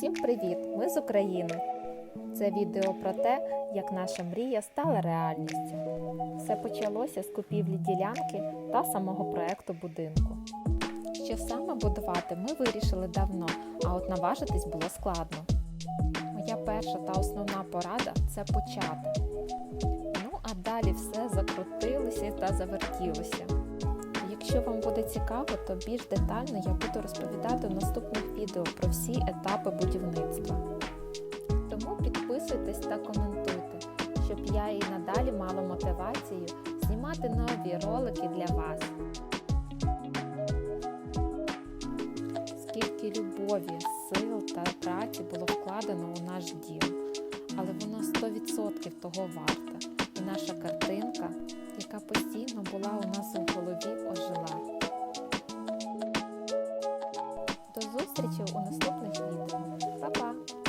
Усім привіт! Ми з України. Це відео про те, як наша мрія стала реальністю. Все почалося з купівлі ділянки та самого проекту будинку. Що саме будувати, ми вирішили давно, а от наважитись було складно. Моя перша та основна порада це почати. Ну а далі все закрутилося та завертілося. Якщо вам буде цікаво, то більш детально я буду розповідати в наступних відео про всі етапи будівництва. Тому підписуйтесь та коментуйте, щоб я і надалі мала мотивацію знімати нові ролики для вас. Скільки любові, сил та праці було вкладено у наш дім, але воно 100% того варте. І наша картинка, яка постійно була у нас у До зустрічі у наступних відео. Па-па!